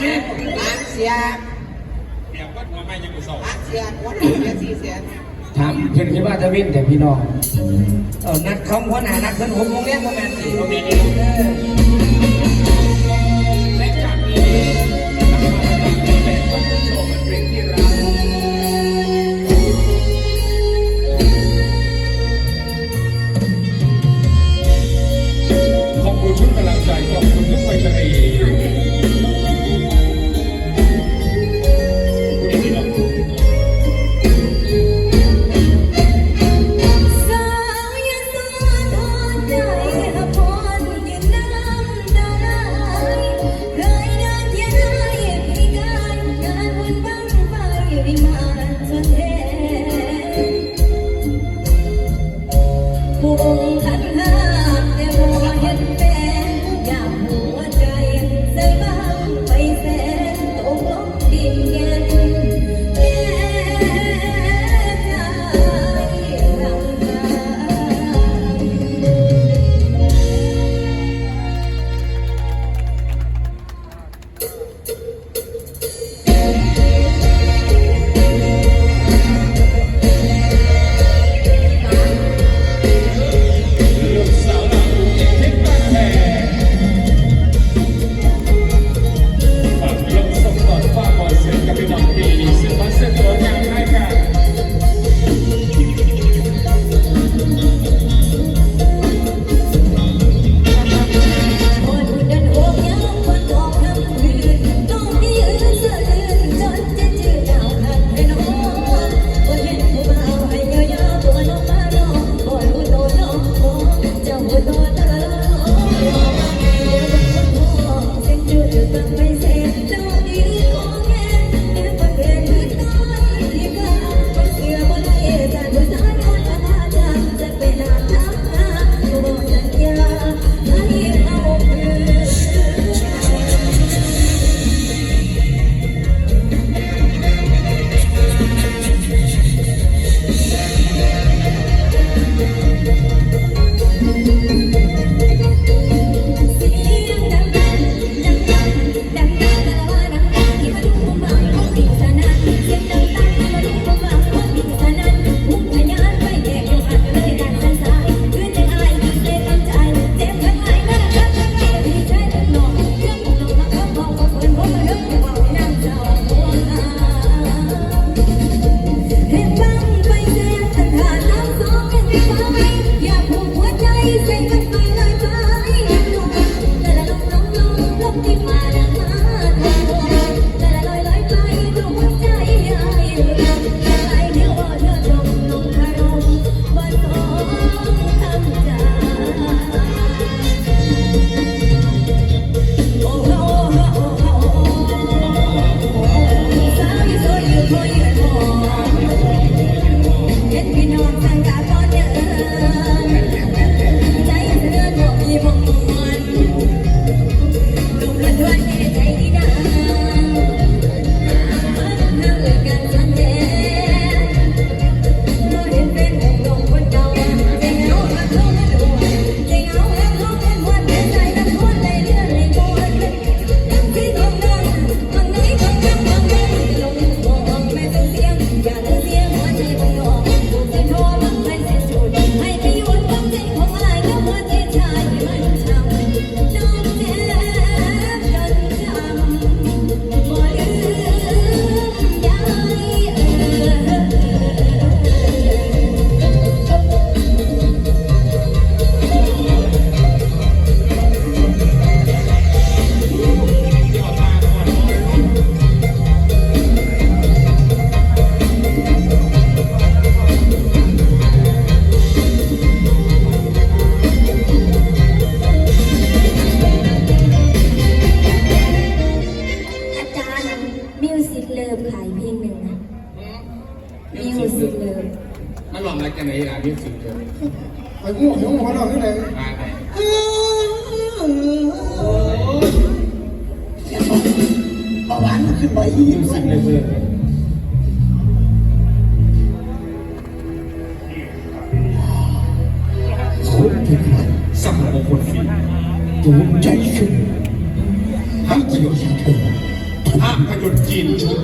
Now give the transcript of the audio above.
เนี่เสีเดี๋ยววัดหัวไม่ยังไม่ส่งร้านเสียหัวหนึ่งเสี่เสียถามเพื่อนที่ว่าจะวิ่งแต่พี่น้องเออนัดคขาหัวหน้านัดเพื่อนผมโรงเรียนโรงแมสี่โรงเรียน จะไหนล่ะมิวสิกเดียวไอ้พวกหัวหัวเราที่ไหนงานไหนเบาหวานขึ้นไปอีกมิวสิกเลยเพื่อนคนที่มันสำหรับคนฟีดูใจขึ้นห้ามประโยชน์จีนห้ามประโยชน์จีนชุด